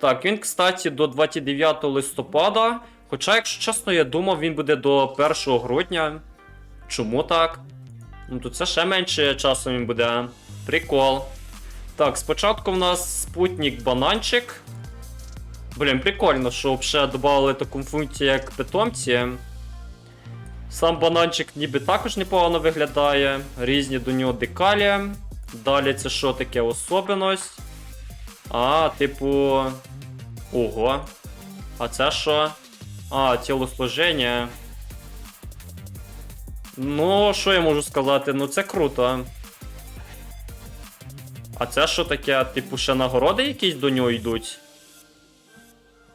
Так, він, кстати, до 29 листопада. Хоча, якщо чесно, я думав, він буде до 1 грудня. Чому так? Ну, то це ще менше часу він буде. Прикол. Так, спочатку в нас спутник бананчик. Блін, прикольно, що взагалі додали таку функцію, як питомці. Сам бананчик ніби також непогано виглядає. Різні до нього декалі. Далі це що таке особливість? А, типу. Ого. А це що? А, тілосложення. Ну, що я можу сказати? Ну це круто. А це що таке? Типу, ще нагороди якісь до нього йдуть?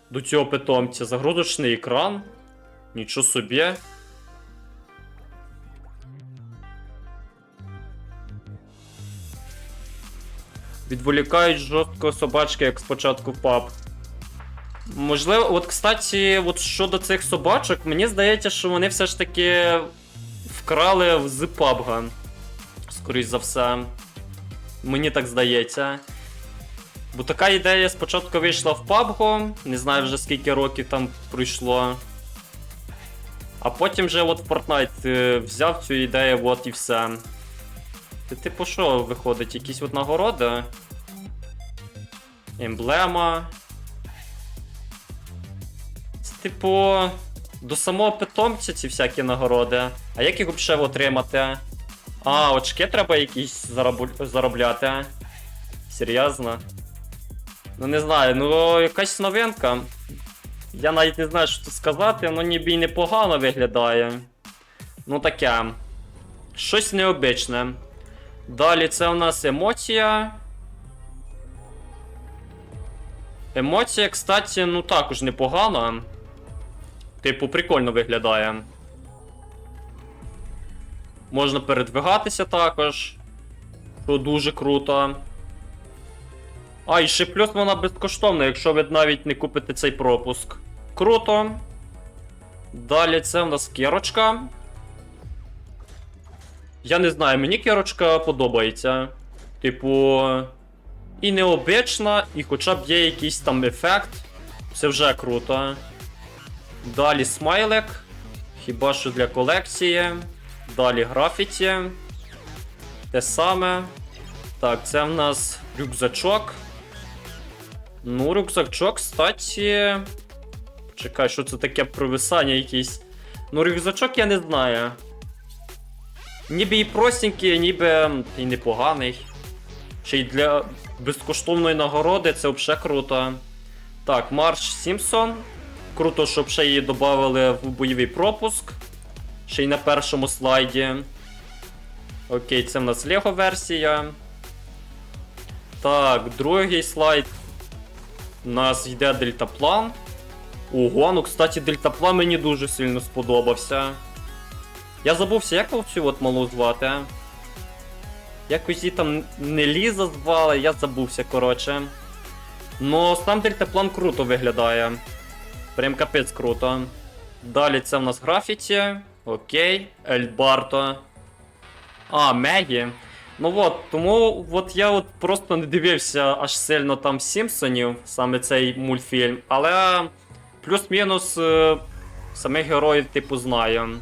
До цього питомця. Загрузочний екран. Нічого собі. Відволікають жорстко собачки, як спочатку в паб. Можливо, от, кстати, от щодо цих собачок, мені здається, що вони все ж таки вкрали з PUBG. Скоріш за все. Мені так здається. Бо така ідея спочатку вийшла в PUBG, не знаю вже скільки років там пройшло. А потім вже от Fortnite е, взяв цю ідею, от і все. Ти типу що виходить? Якісь от нагороди? Емблема. Це, типу, до самого питомця ці всякі нагороди. А як їх взагалі отримати? А, очки треба якісь зарабу- заробляти. Серйозно? Ну не знаю, ну якась новинка. Я навіть не знаю, що тут сказати, воно ніби й непогано виглядає. Ну таке. Щось необичне. Далі це у нас емоція. Емоція, кстати, ну також непогана. Типу, прикольно виглядає. Можна передвигатися також. Що дуже круто. А, і ще плюс вона безкоштовна, якщо ви навіть не купите цей пропуск. Круто. Далі це в нас керочка. Я не знаю, мені керочка подобається. Типу. І необична, і хоча б є якийсь там ефект. Це вже круто. Далі смайлик. Хіба що для колекції. Далі графіті. Те саме. Так, це в нас рюкзачок. Ну, рюкзачок, кстати. Чекай, що це таке провисання якесь. Ну, рюкзачок я не знаю. Ніби і простенький, ніби і непоганий. Ще й для безкоштовної нагороди це взагалі круто. Так, Марш Сімпсон. Круто, щоб ще її додали в бойовий пропуск. Ще й на першому слайді. Окей, це в нас Лего версія. Так, другий слайд. У нас йде дельтаплан. Ого, ну кстати, дельтаплан мені дуже сильно сподобався. Я забувся, як цю от малу звати. Якось її там не Ліза звали, я забувся, коротше. Ну, сам дельтаплан круто виглядає. Прям капець круто. Далі це в нас графіті. Окей. Ельбарто. А, Мегі. Ну от, тому от я от просто не дивився аж сильно там Сімпсонів, саме цей мультфільм, але плюс-мінус е, самих героїв, типу, знаю.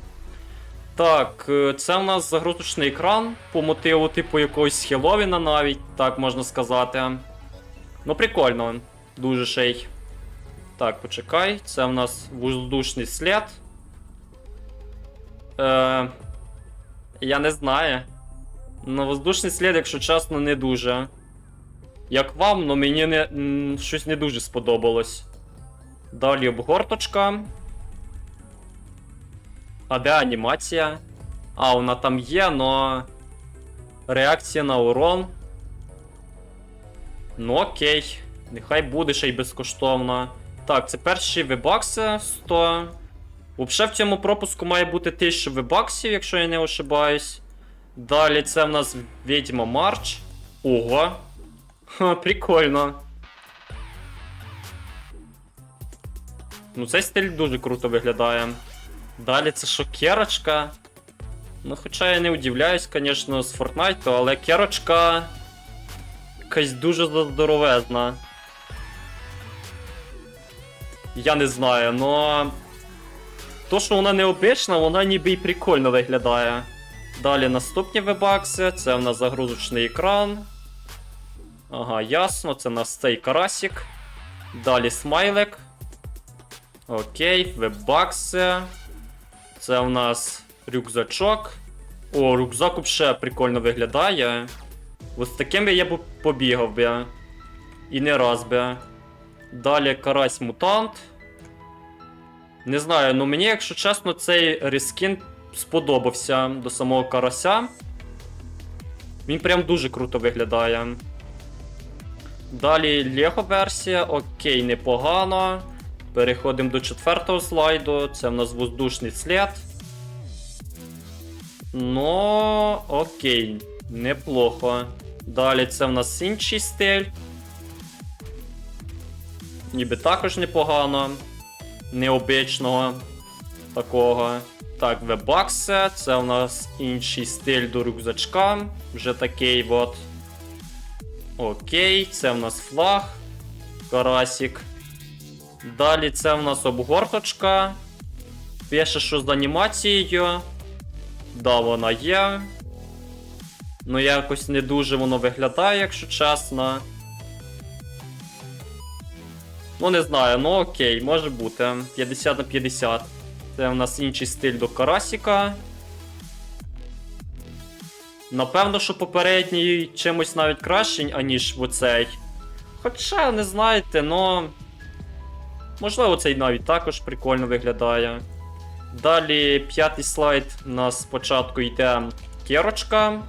Так, е, це в нас загрузочний екран по мотиву, типу, якогось Хеллоуіна навіть, так можна сказати. Ну, прикольно, дуже шей. Так, почекай, це в нас воздушний слід. Е, я не знаю. Ну, воздушний слід, якщо чесно, не дуже. Як вам, ну мені не, щось не дуже сподобалось. Далі обгорточка. А де анімація? А, вона там є, но. Реакція на урон. Ну окей. Нехай буде ще й безкоштовно. Так, це перші вебакси 100. Взагалі в цьому пропуску має бути 1000 вебаксів, якщо я не ошибаюсь. Далі це в нас Відьма Марч. Ого. Ха, прикольно. Ну, цей стиль дуже круто виглядає. Далі це що, керочка? Ну, хоча я не удивляюсь, звісно, з Fortnite, але керочка. Якась дуже здоровезна. Я не знаю, но. То, що вона необична, вона ніби й прикольно виглядає. Далі наступні вебакси, це в нас загрузочний екран. Ага, ясно, це в нас цей карасик. Далі смайлик. Окей, вебакси. Це в нас рюкзачок. О, рюкзак взагалі прикольно виглядає. Ось таким я б побігав би. І не раз би. Далі карась мутант. Не знаю, ну мені, якщо чесно, цей рескін сподобався до самого карася. Він прям дуже круто виглядає. Далі Лего версія, окей, непогано. Переходимо до четвертого слайду. Це в нас воздушний слід. Ну, окей, неплохо. Далі це в нас інший стиль. Ніби також непогано. Необичного такого. Так, вебакси. Це у нас інший стиль до рюкзачка. Вже такий от. Окей, це в нас флаг. Карасик. Далі це в нас обгорточка. Пише, що з анімацією. Да, вона є. Ну, якось не дуже воно виглядає, якщо чесно. Ну, не знаю, ну окей, може бути. 50 на 50. Це в нас інший стиль до карасіка. Напевно, що попередній чимось навіть кращий, аніж оцей. Хоча, не знаєте, ну. Можливо, цей навіть також прикольно виглядає. Далі п'ятий слайд у нас спочатку йде керочка.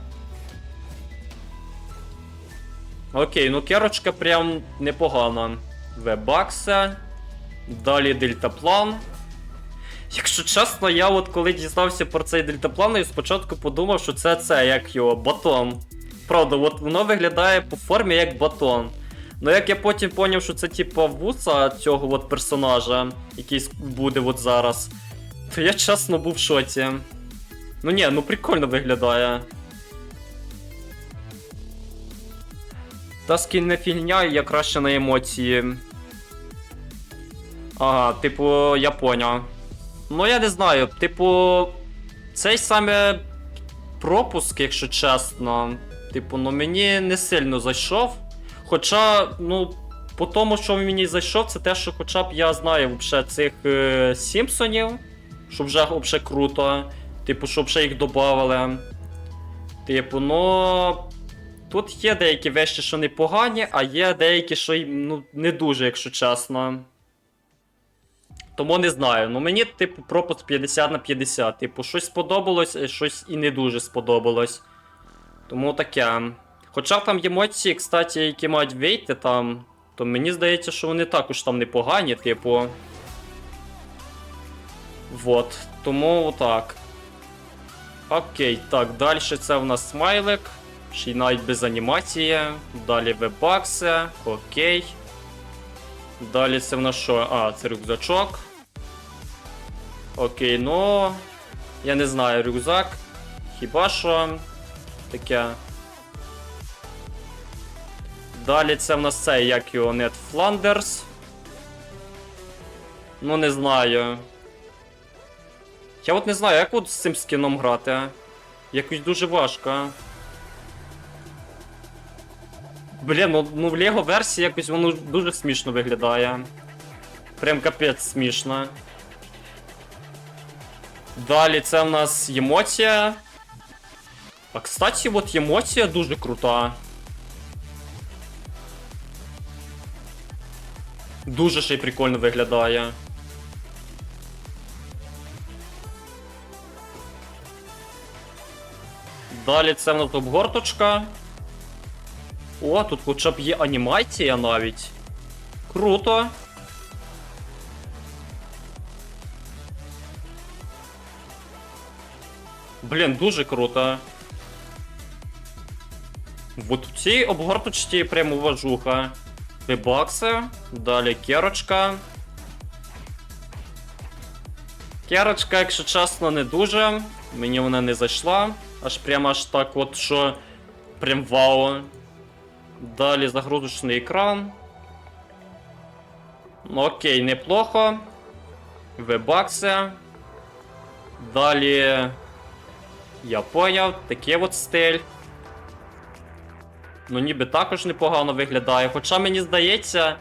Окей, ну керочка прям непогана. Вебакса. Далі дельтаплан. Якщо чесно, я от коли дізнався про цей дельтаплан, я спочатку подумав, що це це, як його, батон. Правда, от воно виглядає по формі як батон. Ну як я потім поняв, що це типа вуса цього от персонажа, який буде от зараз, то я чесно був в шоці. Ну ні, ну прикольно виглядає. Та скін не фігня, я краще на емоції. Ага, типу, я поняв. Ну, я не знаю, типу, цей саме пропуск, якщо чесно. Типу, ну мені не сильно зайшов. Хоча, ну, по тому, що мені зайшов, це те, що хоча б я знаю вообще цих е, Сімпсонів, що вже вообще круто. Типу, щоб ще їх додавали. Типу, ну. Тут є деякі вещі, що непогані, а є деякі, що ну, не дуже, якщо чесно. Тому не знаю. Ну мені, типу, пропуск 50 на 50. Типу, щось сподобалось, а щось і не дуже сподобалось. Тому таке. Хоча там є кстати, які мають вийти там, то мені здається, що вони також там непогані, типу. Вот. Тому отак. Окей, так, далі це в нас смайлик. Ще й навіть без анімації. Далі вебакси. Окей. Далі це в нас що? А, це рюкзачок. Окей, ну. Я не знаю, рюкзак. Хіба що. Таке. Далі це в нас цей, як його Нет Фландерс. Ну, не знаю. Я от не знаю, як от з цим скіном грати. Якось дуже важко. Блін, ну, ну в Лего версії якось воно дуже смішно виглядає. Прям капець смішно. Далі це в нас емоція. А кстати, от емоція дуже крута. Дуже ще й прикольно виглядає. Далі це в нас обгорточка. О, тут хоча б є анімація навіть. Круто. Блін, дуже круто. Вот у цій обгорточці прямо уважуха. Вебакси, далі керочка. Керочка, якщо чесно, не дуже. Мені вона не зайшла. Аж прямо аж так от, що прям вау. Далі загрузочний екран. Ну, окей, неплохо. Вебакси. Далі. Я поняв, такий от стиль. Ну, ніби також непогано виглядає. Хоча мені здається,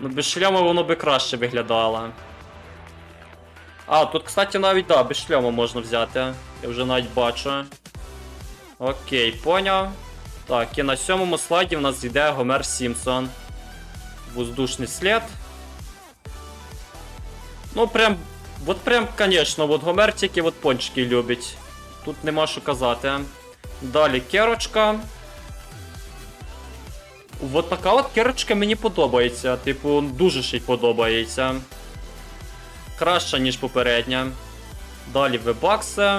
ну без шльома воно би краще виглядало. А, тут, кстати, навіть да, без шльома можна взяти. Я вже навіть бачу. Окей, поняв. Так, і на сьомому слайді в нас йде Гомер Сімпсон. Воздушний слід. Ну, прям. От прям, конечно, от Гомер тільки от пончики любить. Тут нема що казати. Далі керочка. От така от керочка мені подобається. Типу, дуже ще й подобається. Краща, ніж попередня. Далі вебакси.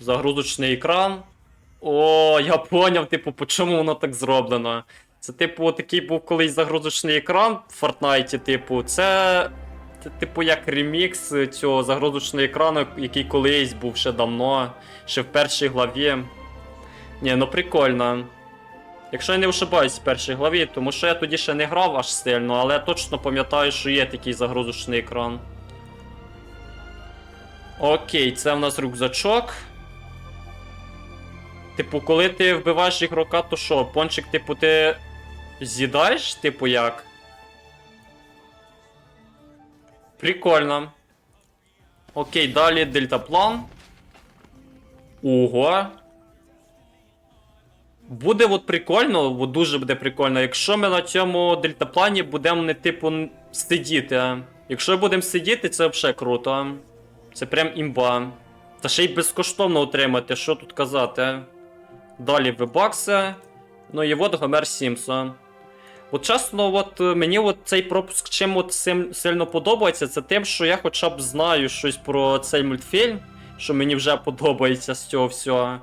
Загрузочний екран. О, я поняв, типу, по чому воно так зроблено. Це, типу, такий був колись загрузочний екран в Fortnite, типу. Це, типу, як ремікс цього загрузочного екрану, який колись був ще давно, ще в першій главі. Ні, ну прикольно. Якщо я не ошибаюсь в першій главі, тому що я тоді ще не грав аж сильно, але точно пам'ятаю, що є такий загрузочний екран. Окей, це в нас рюкзачок. Типу, коли ти вбиваєш ігрока, то що? Пончик, типу, ти з'їдаєш, типу як? Прикольно. Окей, далі дельтаплан. Ого. Буде от прикольно, от дуже буде прикольно, якщо ми на цьому дельтаплані будемо не типу сидіти. Якщо будемо сидіти, це взагалі круто. Це прям імба. Та ще й безкоштовно отримати, що тут казати. Далі вебакси. Ну і от Гомер Сімпсон. От чесно, от е, мені от цей пропуск чим от сильно подобається, це тим, що я хоча б знаю щось про цей мультфільм, що мені вже подобається з цього всього.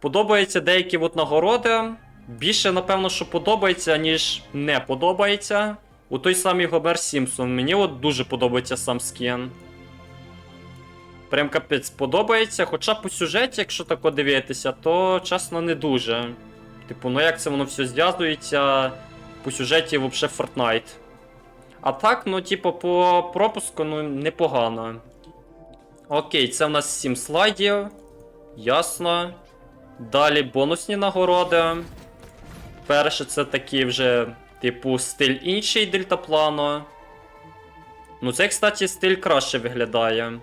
Подобаються деякі от нагороди. Більше, напевно, що подобається, ніж не подобається. У той самий Гомер Сімпсон. Мені от дуже подобається сам скін. Прям капець подобається. Хоча по сюжеті, якщо так дивитися, то чесно не дуже. Типу, ну як це воно все зв'язується по сюжеті взагалі Fortnite. А так, ну, типу, по пропуску, ну, непогано. Окей, це в нас 7 слайдів. Ясно. Далі бонусні нагороди. Перше, це такий вже, типу, стиль інший дельтаплану. Ну, цей, кстати, стиль краще виглядає.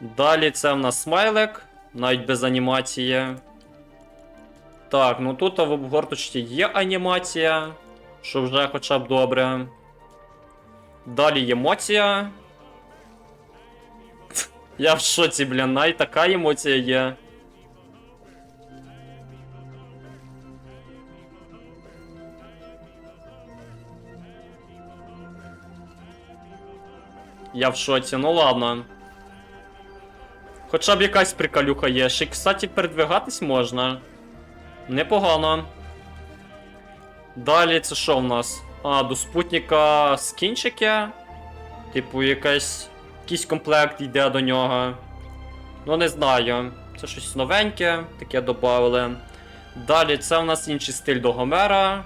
Далі це в нас смайлик, навіть без анімації. Так, ну тут в обгорточці є анімація, що вже хоча б добре. Далі емоція. Я в шоці, блін, навіть така емоція є. Я в шоці, ну ладно. Хоча б якась приколюха є. Ще, кстати, передвигатись можна. Непогано. Далі це що в нас? А, до спутника скінчики. Типу, якась. Якийсь комплект йде до нього. Ну, не знаю. Це щось новеньке, таке додали. Далі це в нас інший стиль до Гомера.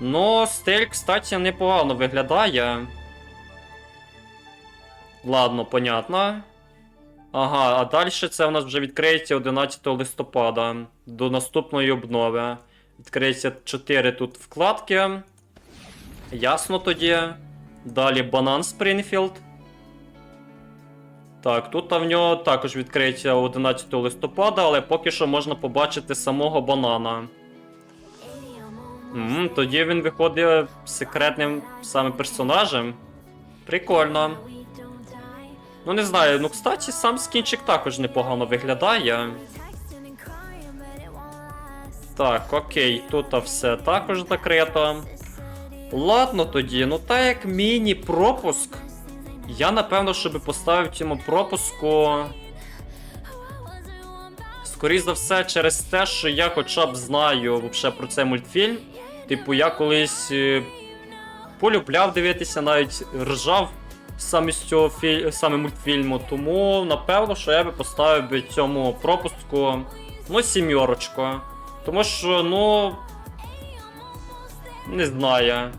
Ну, стиль, кстати, непогано виглядає. Ладно, понятно. Ага, а далі це у нас вже відкриється 11 листопада до наступної обнови. Відкриється 4 тут вкладки. Ясно тоді. Далі банан Спрінфілд. Так, тут в нього також відкриється 11 листопада, але поки що можна побачити самого банана. М, тоді він виходить секретним саме персонажем. Прикольно. Ну не знаю, ну кстати, сам скінчик також непогано виглядає. Так, окей, тут все також закрито. Ладно тоді, ну так як міні-пропуск. Я напевно, щоб поставив цьому пропуску. Скоріше за все, через те, що я хоча б знаю вообще про цей мультфільм. Типу, я колись е, полюбляв дивитися, навіть ржав саме з цього філь... саме мультфільму. Тому напевно, що я би поставив би цьому пропуску ну, сімерочку. Тому що, ну. Не знаю.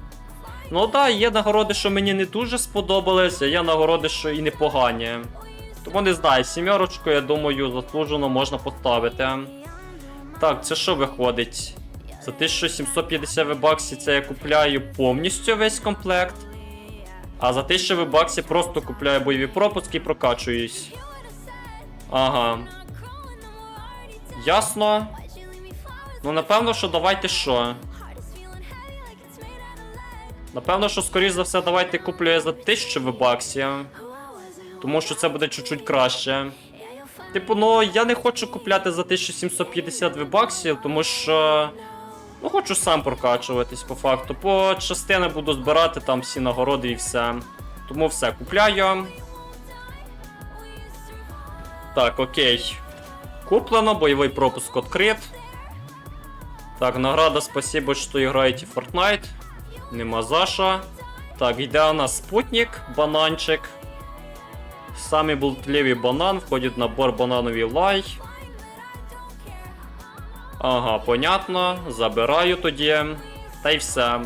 Ну так, да, є нагороди, що мені не дуже сподобались, а є нагороди, що і непогані. Тому не знаю, сімерочку, я думаю, заслужено можна поставити. Так, це що виходить? За 1750 вебаксів це я купляю повністю весь комплект. А за 1000 вебаксів просто купляю бойові пропуски і прокачуюсь. Ага. Ясно. Ну, напевно, що давайте що. Напевно, що, скоріш за все, давайте куплю я за 1000 вебаксів. Тому що це буде чуть-чуть краще. Типу, ну я не хочу купляти за 1750 вебаксів, тому що. Ну, хочу сам прокачуватись по факту. По частини буду збирати там всі нагороди і все. Тому все, купляю. Так, окей. Куплено, бойовий пропуск відкрит. Так, награда, спасибо, що граєте в Fortnite. Нема за що. Так, йде у нас спутник, бананчик. Самий болтливий банан входить в набор банановий лай. Ага, понятно. Забираю тоді. Та й все.